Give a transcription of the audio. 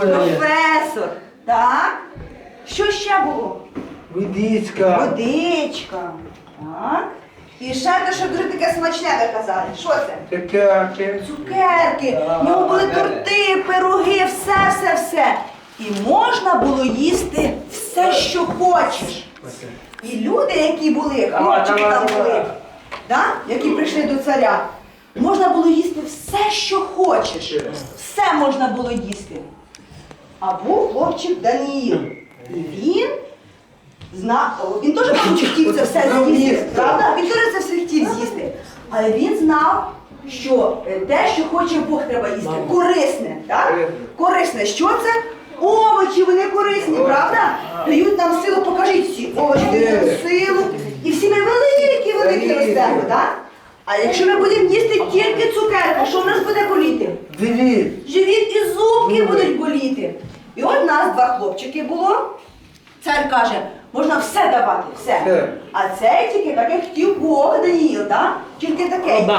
Професор. Так. Що ще було? Водичка. Водичка. Так. І ще те, що дуже таке смачне ви казали. Що це? Цукерки. Цукерки. В нього були торти, пироги, все, все, все. І можна було їсти все, що хочеш. І люди, які були, хлопчики там були, да? які прийшли до царя, можна було їсти все, що хочеш. Все можна було їсти. А був хлопчик Даніїл. І він знав, він теж мабуть, хотів це все з'їсти, правда? Він теж це все хотів з'їсти. Але він знав, що е, те, що хоче Бог, треба їсти. Корисне, так? Корисне. Що це? Овочі, вони корисні, правда? Дають нам силу, покажіть всі. Овочі дають нам силу. І всі ми великі, великі ростемо, так? А якщо ми будемо їсти тільки цукерки, що в нас буде боліти? Живіт. Зуби. будуть боліти. І от нас два хлопчики було. Цар каже, можна все давати, все. Все. А цей тільки таке як хотів Бог Даніїл, так? Тільки таке. Одна.